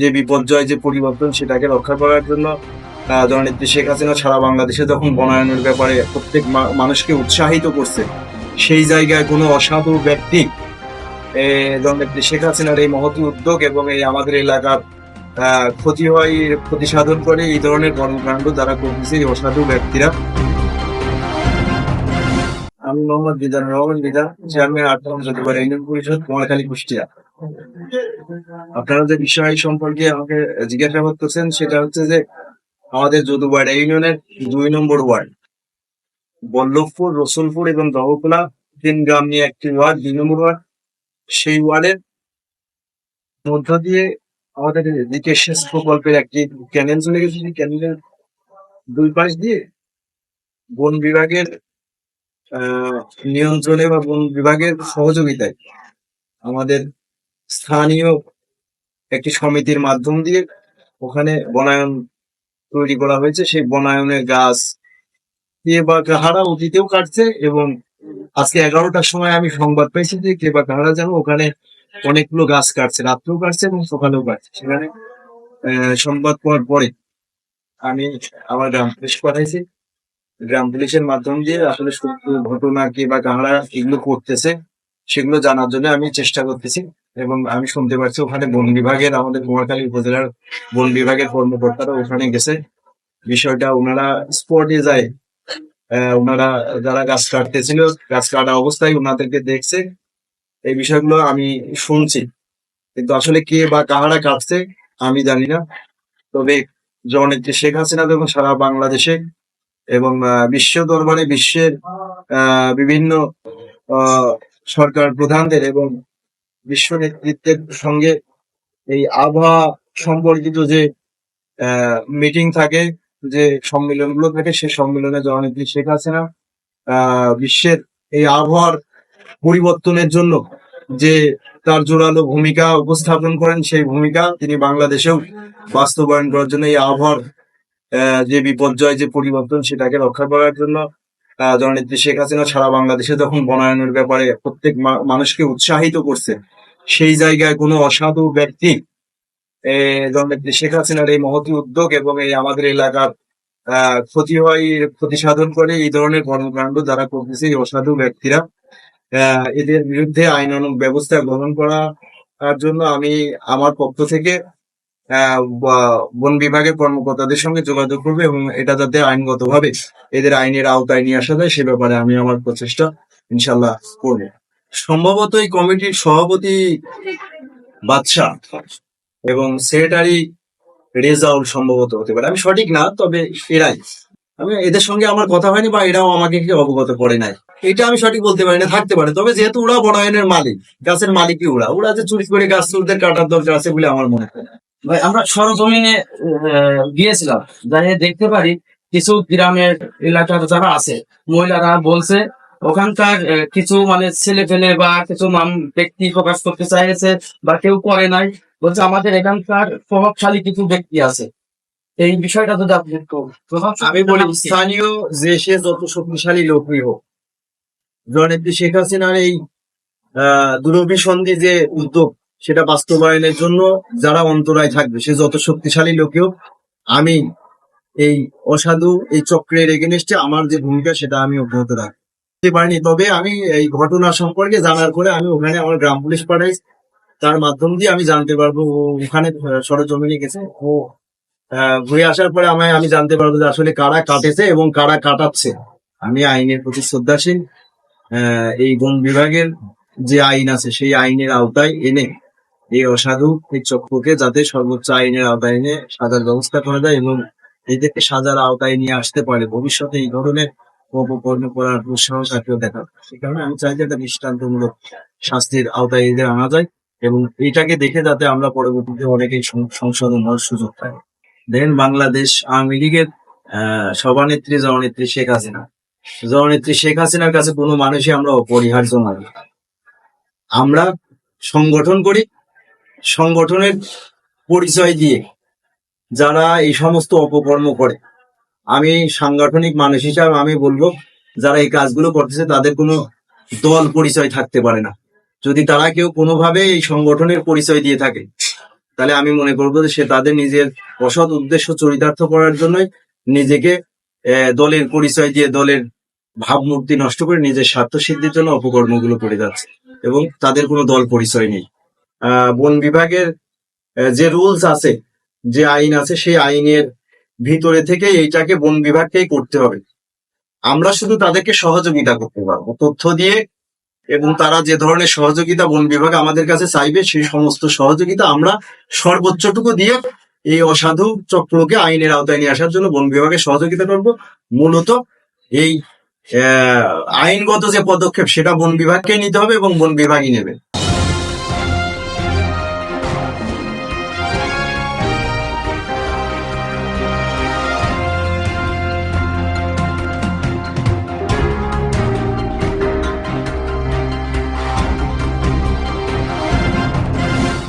যে বিপর্যয়, যে পরিবর্তন সেটাকে রক্ষা করার জন্য জননেত্রী শেখ হাসিনা সারা বাংলাদেশে যখন বনায়নের ব্যাপারে প্রত্যেক মানুষকে উৎসাহিত করছে, সেই জায়গায় কোনো অসাধু ব্যক্তি জননেত্রী শেখ হাসিনার এই মহতি উদ্যোগ এবং এই আমাদের এলাকার ক্ষতি হয় ক্ষতি সাধন করে, এই ধরনের কর্মকাণ্ড যারা করতেছে, এই অসাধু ব্যক্তিরা। আমি মোহাম্মদ বিধান রহমান বিধান, চেয়ারম্যান ইউনিয়ন পরিষদ মহাখালী কুষ্টিয়া। আপনারা যে বিষয় সম্পর্কে আমাকে জিজ্ঞাসা করতেছেন, সেটা হচ্ছে যে আমাদের যদু ওয়ার্ড ইউনিয়নের দুই নম্বর ওয়ার্ড, বল্লভপুর, রসুলপুর এবং দহকোলা তিন গ্রাম নিয়ে একটি ওয়ার্ড, দুই নম্বর ওয়ার্ড। সেই ওয়ার্ডের মধ্য দিয়ে আমাদের এদিকে শেষ প্রকল্পের একটি ক্যানেল চলে গেছে। সেই ক্যানেলের দুই পাশ দিয়ে বন বিভাগের নিয়ন্ত্রণে বা বন বিভাগের সহযোগিতায় আমাদের স্থানীয় একটি সমিতির মাধ্যম দিয়ে ওখানে বনায়ন তৈরি করা হয়েছে। সেই বনায়নের গাছ দিয়ে বা কাহারা অতীতেও কাটছে এবং আজকে এগারোটার সময় আমি সংবাদ পেয়েছি যে কে বা কাহারা যেন ওখানে অনেকগুলো গাছ কাটছে, রাত্রেও কাটছে এবং সকালেও কাটছে। সেখানে সংবাদ পাওয়ার পরে আমি আমার গ্রাম পুলিশ পাঠাইছি। গ্রাম পুলিশের মাধ্যম দিয়ে আসলে ঘটনা কে বা কাহারা এগুলো করতেছে, সেগুলো জানার জন্য আমি চেষ্টা করতেছি। এবং আমি শুনতে পাচ্ছি ওখানে বন বিভাগের, আমাদের কুমারখালী উপজেলার বন বিভাগের কর্মকর্তারা ওখানে গেছে। বিষয়টা ওনারা স্পটে যায়। ওনারা যারা গাছ কাটতেছিল, গাছ কাটা অবস্থায় ওনাদেরকে দেখছে। এই বিষয়গুলো আমি শুনছি। কিন্তু আসলে কে বা কাহারা কাটছে, আমি জানি না। তবে জননেত্রী শেখ হাসিনা যখন সারা বাংলাদেশে এবং বিশ্ব দরবারে বিশ্বের বিভিন্ন সরকার প্রধানদের এবং বিশ্ব নেতৃত্বের সঙ্গে এই আবহাওয়া সম্পর্কিত যে মিটিং থাকে, যে সম্মেলনগুলো থাকে, সে সম্মেলনে জননেত্রী শেখ হাসিনা বিশ্বের এই আবহাওয়ার পরিবর্তনের জন্য যে তার জোরালো ভূমিকা উপস্থাপন করেন, সেই ভূমিকা তিনি বাংলাদেশেও বাস্তবায়ন করার জন্য এই আবহাওয়ার যে বিপর্যয়, যে পরিবর্তন, সেটাকে রক্ষা করার জন্য জননেত্রী শেখ হাসিনা সারা বাংলাদেশে যখন বনায়নের ব্যাপারে প্রত্যেক মানুষকে উৎসাহিত করছে সেই জায়গায় কোনো অসাধু ব্যক্তি শেখ হাসিনার এই মহতি উদ্যোগ এবং এই আমাদের এলাকার ক্ষতি হয়, ক্ষতি সাধন করে এই ধরনের কর্মকাণ্ড যারা করতেছে এই অসাধু ব্যক্তিরা এদের বিরুদ্ধে আইন ব্যবস্থা গ্রহণ করার জন্য আমি আমার পক্ষ থেকে বন বিভাগের কর্মকর্তাদের সঙ্গে যোগাযোগ করবে এবং এটা যাতে আইনগতভাবে এদের আইনের আওতায় নিয়ে আসা যায় সে ব্যাপারে আমি আমার প্রচেষ্টা ইনশাল্লাহ করব। সম্ভবত এই কমিটির সভাপতি বাদশাহ এবং সেক্রেটারি রেজাউল সম্ভবত হতে পারে। আমি সঠিক না, তবে এরাই। আমি এদের সঙ্গে আমার কথা হয়নি বা এরাও আমাকে কি অবগত করে নাই। এটা আমি সঠিক বলতে পারি না থাকতে পারে। তবে যেহেতু ওরা বনায়নের মালিক, গাছের মালিকই ওরা। ওরা যে চুরি করে গাছ তুলতে কাটার দরকার আছে বলে আমার মনে হয় ভাই, আমরা সরজমিনে গিয়েছিলাম। যাই দেখতে পারি কিছু গ্রামের এলাকার যারা আছে, মহিলারা বলছে ওখানকার কিছু মানে ছেলে পেলে বা কিছু নাম ব্যক্তি প্রকাশ করতে চাইছে বা কেউ করে নাই বলছে আমাদের এখানকার প্রভাবশালী কিছু ব্যক্তি আছে। এই বিষয়টা যদি আপনি একটু আমি বলি স্থানীয় যে সে যত শক্তিশালী লোকই হোক জননেত্রী শেখ হাসিনার এই দুরভিসন্ধি যে উদ্যোগ সেটা বাস্তবায়নের জন্য যারা অন্তরায় থাকবে সে যত শক্তিশালী লোকেও আমি এই অসাধু এই চক্রের এগেনস্টে আমার যে ভূমিকা সেটা আমি অব্যাহত রাখতে পারিনি। তবে আমি এই ঘটনা সম্পর্কে জানার পরে আমি ওখানে আমার গ্রাম পুলিশ পাঠাই। তার মাধ্যম দিয়ে আমি জানতে পারব ওখানে সরজমিনে গেছে। ও ঘুরে আসার পরে আমায়, আমি জানতে পারব যে আসলে কারা কাটেছে এবং কারা কাটাচ্ছে। আমি আইনের প্রতি শ্রদ্ধাশীল। এই বন বিভাগের যে আইন আছে, সেই আইনের আওতায় এনে এই অসাধু এই চক্রকে যাতে সর্বোচ্চ আইনের আওতায় এনে সাজার ব্যবস্থা করা যায় এবং এদেরকে সাজার আওতায় নিয়ে আসতে পারে। ভবিষ্যতে এই ধরনের অপকর্ম করার দুঃসাহস আর কেউ দেখা। সে কারণে আমি চাই যে একটা দৃষ্টান্তমূলক শাস্তির আওতায় এদের আনা যায় এবং এটাকে দেখে যাতে আমরা পরবর্তীতে অনেকেই সংশোধন হওয়ার সুযোগ পাই। দেন বাংলাদেশ আওয়ামী লীগের সভানেত্রী জননেত্রী শেখ হাসিনা। জননেত্রী শেখ হাসিনার কাছে কোনো মানুষই আমরা অপরিহার্য নয় আমরা সংগঠন করি, সংগঠনের পরিচয় দিয়ে যারা এই সমস্ত অপকর্ম করে আমি সাংগঠনিক মানুষ হিসাবে আমি বলব, যারা এই কাজগুলো করতেছে, তাদের কোনো দল পরিচয় থাকতে পারে না। যদি তারা কেউ কোনোভাবে এই সংগঠনের পরিচয় দিয়ে থাকে, তাহলে আমি মনে করব যে সে তাদের নিজের অসৎ উদ্দেশ্য চরিতার্থ করার জন্যই নিজেকে দলের পরিচয় দিয়ে দলের ভাবমূর্তি নষ্ট করে নিজের স্বার্থ সিদ্ধির জন্য অপকর্মগুলো করে যাচ্ছে এবং তাদের কোনো দল পরিচয় নেই। বন বিভাগের যে রুলস আছে, যে আইন আছে, সেই আইনের ভিতরে থেকে এইটাকে বন বিভাগকেই করতে হবে। আমরা শুধু তাদেরকে সহযোগিতা করতে পারব। তথ্য দিয়ে এবং তারা যে ধরনের সহযোগিতা বন বিভাগ আমাদের কাছে চাইবে, সেই সমস্ত সহযোগিতা আমরা সর্বোচ্চটুকু দিয়ে এই অসাধু চক্রকে আইনের আওতায় নিয়ে আসার জন্য বন বিভাগের সহযোগিতা করব। মূলত এই আইনগত যে পদক্ষেপ, সেটা বন বিভাগকে নিতে হবে এবং বন বিভাগই নেবে।